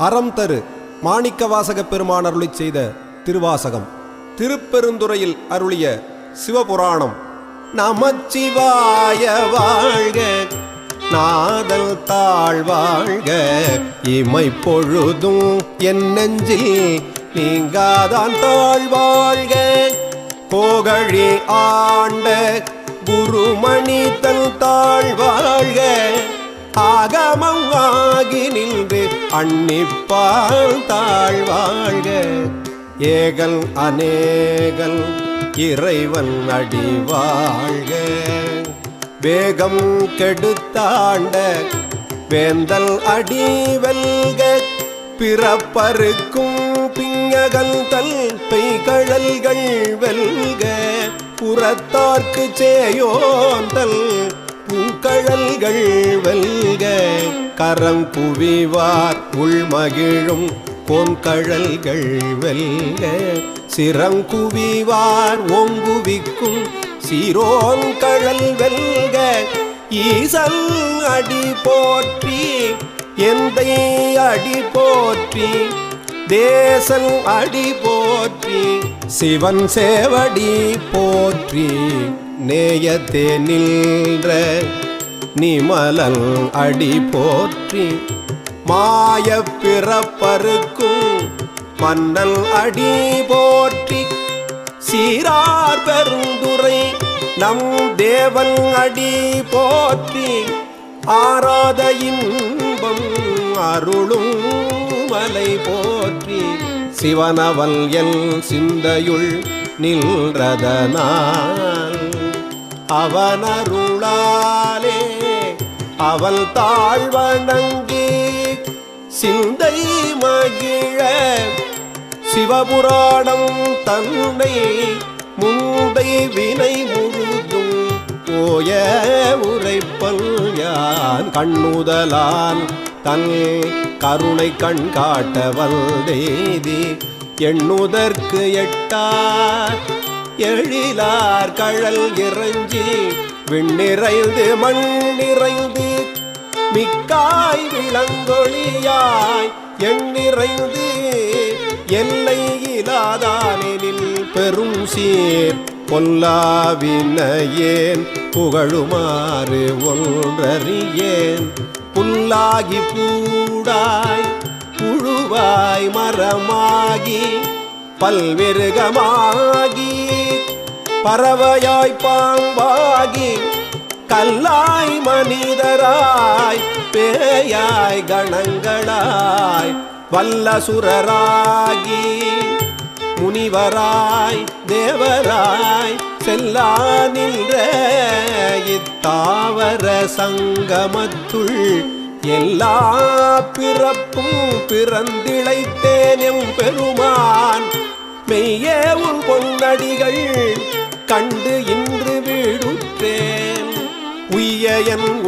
அறம் தரு மாணிக்கவாசக பெருமான் அருளிச் செய்த திருவாசகம். திருப்பெருந்துறையில் அருளிய சிவபுராணம். நமச்சிவாய வாழ்க நாதல் தாழ் வாழ்க இமை பொழுதும் என் நெஞ்சில் நீங்காதான் தாழ்வாழ்க வாழ்க. ஆண்ட குருமணி தன் தாழ் வாழ்க ஆகமம் ஆகி நின்று அன்னிப்பால் தாழ்வாழ்க. ஏகல் அநேகல் இறைவன் அடி வாழ்க வேகம் கெடுத்தாண்ட வேந்தல் அடி வெல்க. பிறப்பருக்கும் பிங்ககல் தல் பெய்கழல்கள் வெல்க புறத்தார்க்கு சேயோந்தல் பூக்கழல்கள் வெல்க கரம் குவிவார் உள்மகிழும் பொங்கழல்கள் வெல்க. சிறங்குவிவார் ஓங்குவிக்கும் சிரோங்கழல் வெல்க ஈசல் அடி போற்றி எந்த அடி போற்றி தேசல் அடி போற்றி சிவன் சேவடி போற்றி. நேயத்தே நின்ற நிமலல் அடி போற்றி மாய பிறப்பருக்கும் மன்னல் அடி போற்றி. சீரார் பெருந்துரை நம் தேவன் அடி போற்றி. ஆராத இன்பம் அருளும் மலை போற்றி. சிவனவல் எல் சிந்தையுள் நின்றதனால் அவனருளாலே அவள் தாழ்வணங்கி சிந்தை மகிழ சிவபுராணம் தன்னை முந்தை வினை முழுதும் போய உரைப்பல் யான் கண்ணுதலான் தன் கருணை கண் காட்ட வல்தெய்தி எண்ணுதற்கு எட்டார் எழிலார் கழல் இறஞ்சி விண்ணிறைந்து மண் நிறைந்து மிக்காய் விளங்கொழியாய் எண்ணிறைந்து எல்லை இலாதானெனில் பெரும் சீர் பொல்லாவினையேன் புகழுமாறு ஒன்றறியேன். புல்லாகி பூடாய் புழுவாய் மரமாகி பல்விருகமாகி பறவையாய் பாம்பாகி கல்லாய் மனிதராய் பேயாய் கணங்களாய் வல்லசுரராகி முனிவராய் தேவராய் செல்லா நின்ற இத்தாவர சங்கமத்துள் எல்லா பிறப்பும் பிறந்திழைத்தேன் எம் பெருமான். மெய்யே உன் பொன்னடிகள் கண்டு இன்று வீடுற்றேன். உய்ய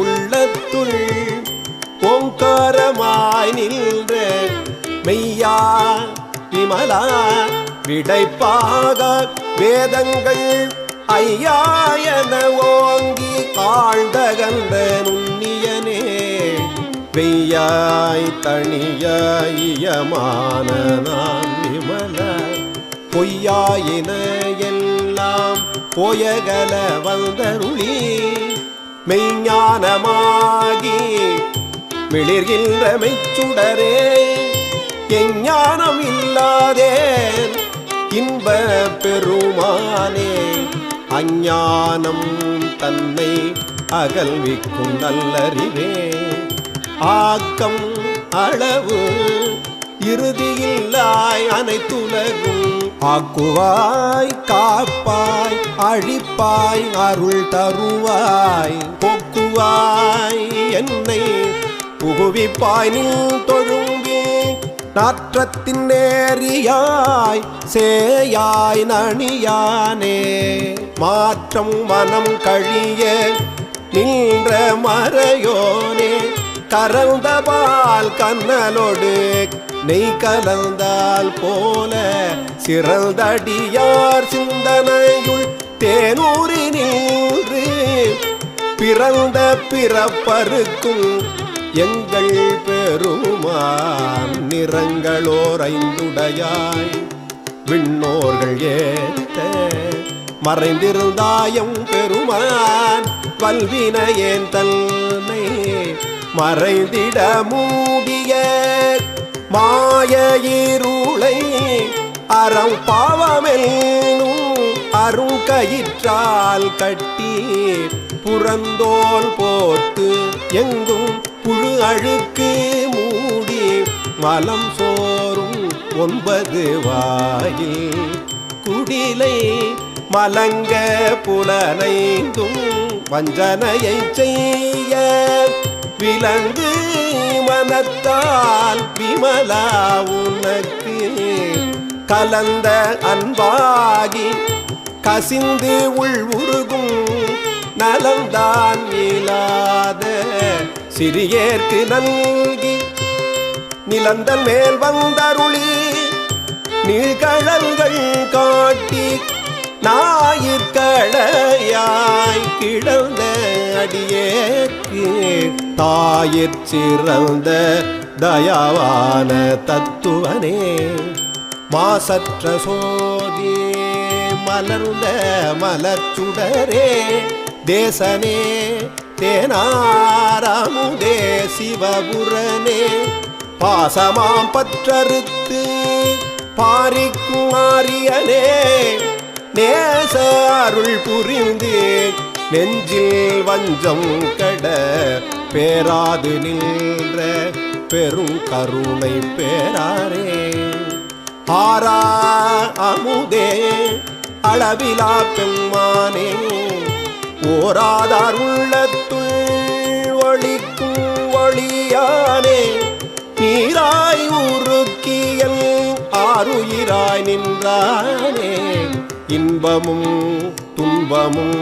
உள்ளத்துள் ஓங்காரமாய் நின்ற மெய்யா விமலா விடைப்பாக வேதங்கள் ஐயா என ஓங்கி ஆழ்ந்தகந்த நுண்ணியனே வெய்யாய் தனியாயமான நான் விமல. பொய்யாயின எல்லாம் போயகல வந்தருளி மெய்ஞானமாகி மிளிர்கின்ற மெய்ச்சுடரே எஞ்ஞானம் இல்லாதே இன்ப பெருமானே அஞ்ஞானம் தன்னை அகல்விக்கும் நல்லறிவே. ஆக்கம் அளவு இறுதியில்லாய் அனைத்துலகும் ஆக்குவாய் காப்பாய் அழிப்பாய் அருள் தருவாய் போக்குவாய் என்னை புகுவிப்பாய் நில் தொழும்பில் நாற்றத்தின் நேரியாய் சேயாய் நணியானே மாற்றம் மனம் கழிய நின்ற மறையோனே கரந்தபால் கண்ணலோடு நெய் கலந்தால் போல சிறந்தடியார் சிந்தனையுள் தேனூரி நின்று பிறந்த பிறப்பருக்கும் எங்கள் பெருமான் நிறங்களோர் ஐந்துடையாய். விண்ணோர்கள் ஏத்த மறைந்திருந்தாயம் பெருமான் பல்வினையேன் தன்னை மறைந்திட மூடி மாய இருளை அறம் பாவமெல்லும் அருங்கயிற்றால் கட்டி புறந்தோல் போர்த்து எங்கும் புழு அழுக்கு மூடி மலம் சோறும் ஒன்பது வாயில் குடிலை மலங்க புலனைந்தும் வஞ்சனையை செய்ய விலங்கு மனத்தால் விமலா உனக்கு கலந்த அன்பாகி கசிந்து உள் உருகும் நலந்தான் இயலாத சிறியேற்கு நல்கி நிலந்தன் மேல் வந்தருளி நீழ்கழங்கள் காட்டி ஞாயிற்கடையாய் கிடந்த அடியேக்கு தாயிற் சிறந்த தயாவான தத்துவனே. மாசற்ற சோதி மலர்ந்த மலச்சுடரே தேசனே தேனாராமுதே சிவபுரனே. பாசமாம் பற்றறுத்து பாரிக்குமாரியனே நேச அருள் புரிந்து நெஞ்சில் வஞ்சம் கட பேராது நின்ற பெரும் கருணை பேராரே. ஆரா அமுதே அளவிலா பெம்மானே. ஓராதார் உள்ளத்துள் ஒளிக்கும் ஒளியானே நீராய் உருக்கியல் ஆறுயிராய் நின்றானே. இன்பமும் துன்பமும்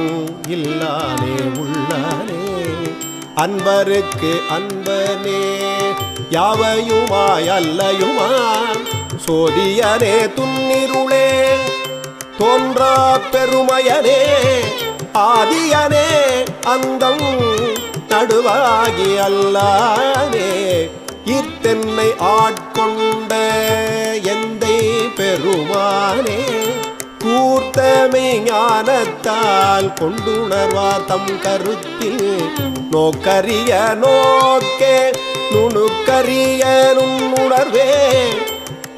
இல்லானே உள்ளானே அன்பருக்கு அன்பனே யாவையுமாய் அல்லையுமாய் சோதியனே துன்னிருளே தோன்றா பெருமையனே. ஆதியனே அந்தம் நடுவாகி அல்லானே இத்தென்னை ஆட்கொண்ட எந்தை பெருமானே. கொடுத்த ஞானத்தால் கொண்டுணர்வார் தம் கருத்தில். நோக்கரிய நோக்கே நுணுக்கரிய நுண்ணுணர்வே.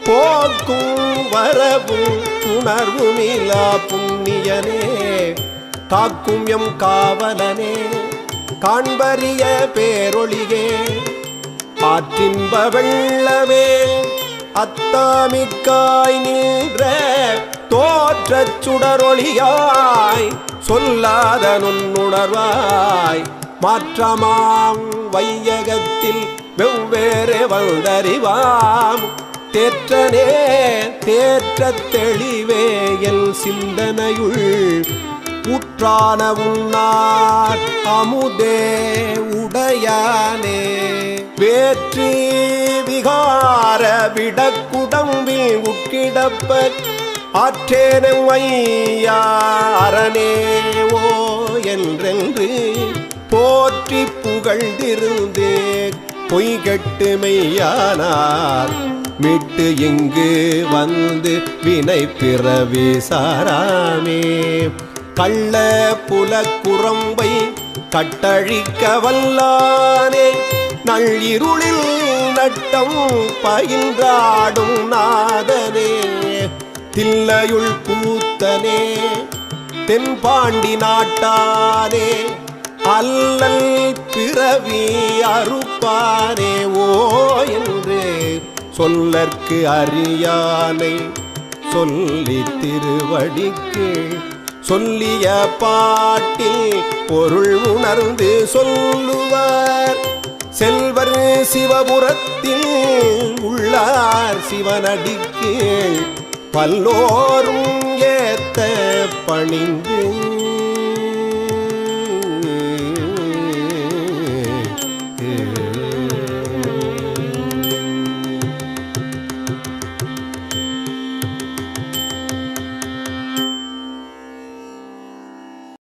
போக்கும் வரவும் உணர்வுமிலா புண்ணியனே. காக்கும் எம் காவலனே காண்பறிய பேரொழியே ஆற்றின்ப வெள்ளமே அத்தாமிக்காய் நின்ற தோற்றச் சுடரொளியாய் சொல்லாத நுண்ணுணர்வாய். மாற்றமாம் வையகத்தில் வெவ்வேறு வந்தறிவாம். தேற்றனே தேற்ற தெளிவே எல் சிந்தனையுள். ஊற்றான உன்னார் அமுதே உடையானே. வேற்றி விகார விடக்குடம்பில் உட்கிடப்ப ஆற்றேனும் ஐயாரனே ஓ என்றென்று போற்றி புகழ்ந்திருந்தே. பொய்கட்டு மெய்யானார் மீட்டு இங்கு வந்து வினை பிறவி சாராமே. கள்ள புலக்குரம்பை கட்டழிக்க வல்லானே. நள்ளிருளில் நட்டம் பயின்றாடும் நாதனே. தில்லையுள் கூத்தனே தென்பாண்டி நாட்டானே அல்லல் பிறவி அறுப்பானே ஓ என்று சொல்லற்கு அறியானை சொல்லி திருவடிக்கு சொல்லிய பாட்டில் பொருள் உணர்ந்து சொல்லுவார். செல்வர் சிவபுரத்தில் உள்ளார் சிவனடிக்கு. பல்லோரும் ஏத்த பணிந்து